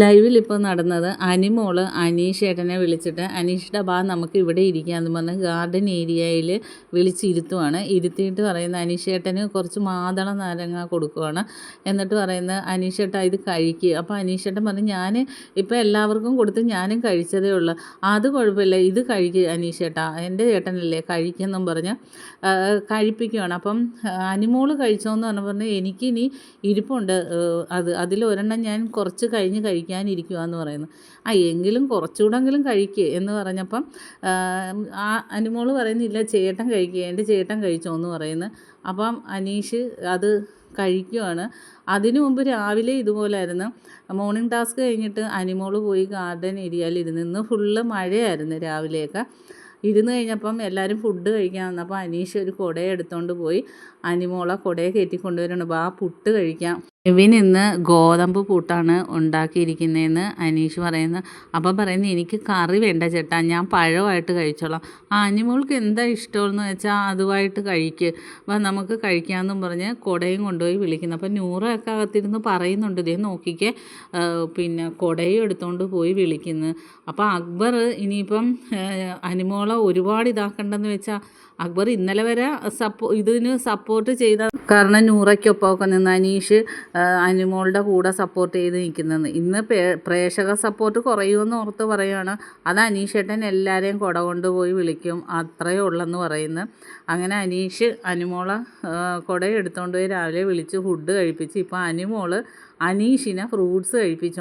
ലൈവിൽ ഇപ്പോൾ നടന്നത് അനിമോൾ അനീഷ് ഏട്ടനെ വിളിച്ചിട്ട് അനീഷിന്റെ ബാ നമുക്ക് ഇവിടെ ഇരിക്കാമെന്ന് പറഞ്ഞ് ഗാർഡൻ ഏരിയയിൽ വിളിച്ചിരുത്തുവാണ്. ഇരുത്തിയിട്ട് പറയുന്ന അനീഷ് ഏട്ടന് കുറച്ച് മാതള നാരങ്ങ കൊടുക്കുവാണ്. എന്നിട്ട് പറയുന്നത് അനീഷ് ഏട്ടാ ഇത് കഴിക്കുക അപ്പോൾ അനീഷ് ഏട്ടൻ പറഞ്ഞു ഞാൻ ഇപ്പോൾ എല്ലാവർക്കും കൊടുത്ത് ഞാനും കഴിച്ചതേ ഉള്ളൂ. അത് കുഴപ്പമില്ല ഇത് കഴിക്കുക അനീഷ് ഏട്ടാ എന്റെ ചേട്ടനല്ലേ കഴിക്കുമെന്നും പറഞ്ഞ് കഴിപ്പിക്കുവാണ്. അപ്പം അനിമോൾ കഴിച്ചോന്ന് പറഞ്ഞു പറഞ്ഞ് എനിക്കിനി ഇരിപ്പുണ്ട്. അത് അതിലൊരെണ്ണം ഞാൻ കുറച്ച് കഴിഞ്ഞ് കഴിക്കാനിരിക്കുവാന്ന് പറയുന്നു. ആ എങ്കിലും കുറച്ചുകൂടെങ്കിലും കഴിക്കുക എന്ന് പറഞ്ഞപ്പം ആ അനുമോൾ പറയുന്നില്ല ചേട്ടൻ കഴിക്കുക എന്റെ ചേട്ടൻ കഴിച്ചോ എന്ന് പറയുന്നു. അപ്പം അനീഷ് അത് കഴിക്കുവാണ്. അതിനു മുമ്പ് രാവിലെ ഇതുപോലായിരുന്നു. മോർണിംഗ് ടാസ്ക് കഴിഞ്ഞിട്ട് അനിമോൾ പോയി ഗാർഡൻ ഏരിയയിൽ ഇരുന്ന് ഇന്ന് ഫുള്ള് മഴയായിരുന്നു രാവിലെയൊക്കെ. ഇരുന്ന് കഴിഞ്ഞപ്പം എല്ലാവരും ഫുഡ് കഴിക്കാൻ വന്നപ്പോൾ അനീഷ് ഒരു കുട എടുത്തുകൊണ്ട് പോയി. അനിമോളെ കുടയെ കയറ്റി കൊണ്ടുവരണം ആ പുട്ട് കഴിക്കാം. ഇവൻ ഇന്ന് ഗോതമ്പ് പൂട്ടാണ് ഉണ്ടാക്കിയിരിക്കുന്നതെന്ന് അനീഷ് പറയുന്നു. അപ്പം പറയുന്നു എനിക്ക് കറി വേണ്ട ചേട്ടാ ഞാൻ പഴമായിട്ട് കഴിച്ചോളാം. ആ അനിമോൾക്ക് എന്താ ഇഷ്ടമെന്ന് വെച്ചാൽ അതുമായിട്ട് കഴിക്ക്. അപ്പം നമുക്ക് കഴിക്കാമെന്നും പറഞ്ഞ് കുടയും കൊണ്ടുപോയി വിളിക്കുന്നു. അപ്പം നൂറൊക്കെ അകത്തിരുന്ന് പറയുന്നുണ്ട് ഇതേ നോക്കിക്ക്. പിന്നെ കുടയും എടുത്തുകൊണ്ട് പോയി വിളിക്കുന്നു. അപ്പോൾ അക്ബർ ഇനിയിപ്പം അനിമോളെ ഒരുപാട് ഇതാക്കണ്ടെന്ന് വെച്ചാൽ അക്ബർ ഇന്നലെ വരെ സപ്പോ ഇതിന് സപ്പോർട്ട് ചെയ്ത കാരണം നൂറയ്ക്കൊപ്പമൊക്കെ നിന്ന് അനീഷ് അനുമോളുടെ കൂടെ സപ്പോർട്ട് ചെയ്ത് നിൽക്കുന്നത്. ഇന്ന് പ്രേക്ഷക സപ്പോർട്ട് കുറയുമെന്ന് ഓർത്ത് പറയുകയാണ് അത് അനീഷേട്ടൻ എല്ലാവരെയും കുട കൊണ്ടുപോയി വിളിക്കും. അത്രയേ ഉള്ളെന്ന് പറയുന്നു. അങ്ങനെ അനീഷ് അനുമോളെ കുട എടുത്തുകൊണ്ട് പോയി രാവിലെ വിളിച്ച് ഫുഡ് കഴിപ്പിച്ച്. ഇപ്പോൾ അനുമോൾ അനീഷിനെ ഫ്രൂട്ട്സ് കഴിപ്പിച്ചു